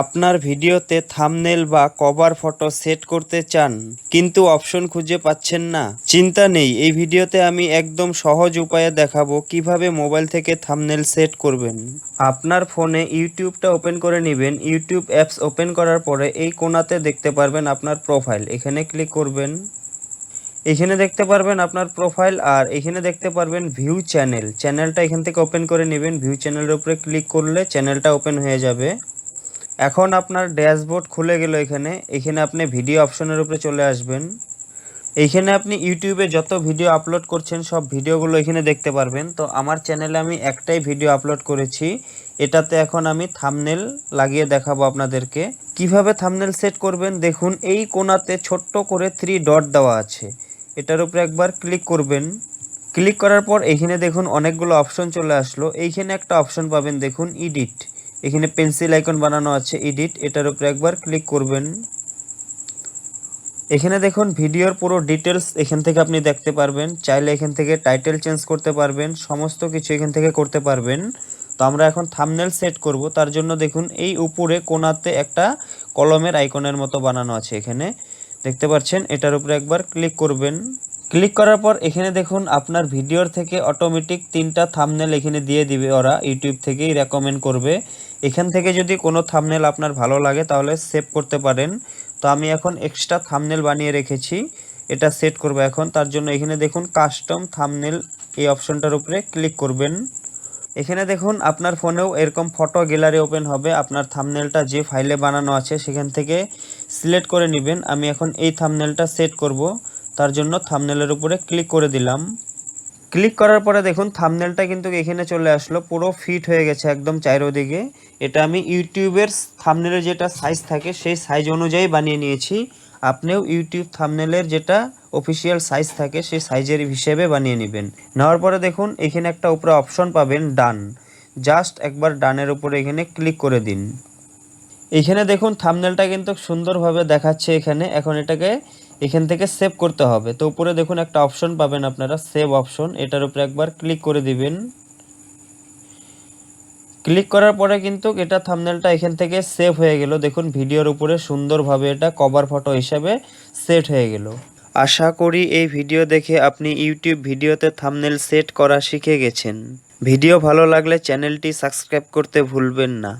আপনার ভিডিওতে থামনেল বা কভার ফটো সেট করতে চান, কিন্তু অপশন খুঁজে পাচ্ছেন না। চিন্তা নেই, এই ভিডিওতে আমি একদম সহজ উপায়ে দেখাবো কীভাবে মোবাইল থেকে থামনেল সেট করবেন। আপনার ফোনে ইউটিউবটা ওপেন করে নেবেন। ইউটিউব অ্যাপস ওপেন করার পরে এই কোণাতে দেখতে পারবেন আপনার প্রোফাইল এখানে ক্লিক করবেন। এখানে দেখতে পারবেন আপনার প্রোফাইল আর এখানে দেখতে পারবেন ভিউ চ্যানেল চ্যানেলটা এখান থেকে ওপেন করে নেবেন। ভিউ চ্যানেলের উপরে ক্লিক করলে চ্যানেলটা ওপেন হয়ে যাবে। এখন আপনার ড্যাশবোর্ড খুলে গেল এখানে। এখানে আপনি ভিডিও অপশনের উপরে চলে আসবেন। এইখানে আপনি ইউটিউবে যত ভিডিও আপলোড করছেন, সব ভিডিওগুলো এখানে দেখতে পারবেন। তো আমার চ্যানেলে আমি একটাই ভিডিও আপলোড করেছি। এটাতে এখন আমি থামনেল লাগিয়ে দেখাবো আপনাদেরকে। কীভাবে থামনেল সেট করবেন? দেখুন, এই কোণাতে ছোট্ট করে থ্রি ডট দেওয়া আছে। এটার উপরে একবার ক্লিক করবেন। ক্লিক করার পর এখানে দেখুন, অনেকগুলো অপশন চলে আসলো। এইখানে একটা অপশন পাবেন, দেখুন এডিট এখানে পেন্সিল আইকন বানানো আছে এডিট এটার উপরে একবার ক্লিক করবেন। এখানে দেখুন, ভিডিওর পুরো ডিটেলস এখান থেকে আপনি দেখতে পারবেন। চাইলে এখান থেকে টাইটেল চেঞ্জ করতে পারবেন, সমস্ত কিছু এখান থেকে করতে পারবেন। তো আমরা এখন থামনেল সেট করব। তার জন্য দেখুন, এই উপরে কোনাতে একটা কলমের আইকনের মতো বানানো আছে এখানে। দেখতে পাচ্ছেন, এটার উপরে একবার ক্লিক করবেন। ক্লিক করার পর এখানে দেখুন, আপনার ভিডিওর থেকে অটোমেটিক তিনটা থামনেল এখানে দিয়ে দিবে ওরা, ইউটিউব থেকেই রেকমেন্ড করবে। এখান থেকে যদি কোনো থামনেল আপনার ভালো লাগে, তাহলে সেভ করতে পারেন। তো আমি এখন এক্সট্রা থামনেল বানিয়ে রেখেছি। এটা সেট করব এখন। তার জন্য এখানে দেখুন কাস্টম থামনেল এই অপশনটার উপরে ক্লিক করবেন। এখানে দেখুন, আপনার ফোনেও এরকম ফটো গ্যালারি ওপেন হবে। আপনার থামনেলটা যে ফাইলে বানানো আছে, সেখান থেকে সিলেক্ট করে নেবেন। আমি এখন এই থামনেলটা সেট করব। তার জন্য থামনেলের উপরে ক্লিক করে দিলাম। ক্লিক করার পরে দেখুন থামনেলটা কিন্তু এখানে চলে আসলো, পুরো ফিট হয়ে গেছে একদম চারিদিকে। এটা আমি ইউটিউবের থামনেলের যেটা সাইজ থাকে, সেই সাইজ অনুযায়ী বানিয়ে নিয়েছি। আপনিও ইউটিউব থামনেলের যেটা অফিসিয়াল সাইজ থাকে, সেই সাইজের হিসেবে বানিয়ে নেবেন। নেওয়ার পরে দেখুন, এখানে একটা উপরে অপশন পাবেন ডান জাস্ট একবার ডানের উপরে এখানে ক্লিক করে দিন। এখানে দেখুন থামনেলটা কিন্তু সুন্দরভাবে দেখাচ্ছে এখানে। এখন এটাকে এখান থেকে সেভ করতে হবে। তো উপরে দেখুন একটা অপশন পাবেন আপনারা সেভ অপশন এটার উপরে একবার ক্লিক করে দিবেন। ক্লিক করার পরে কিন্তু এটা থামনেলটা এখান থেকে সেভ হয়ে গেল। দেখুন ভিডিওর উপরে সুন্দরভাবে এটা কভার ফটো হিসাবে সেট হয়ে গেল। আশা করি এই ভিডিও দেখে আপনি ইউটিউব ভিডিওতে থামনেল সেট করা শিখে গেছেন। ভিডিও ভালো লাগলে চ্যানেলটি সাবস্ক্রাইব করতে ভুলবেন না।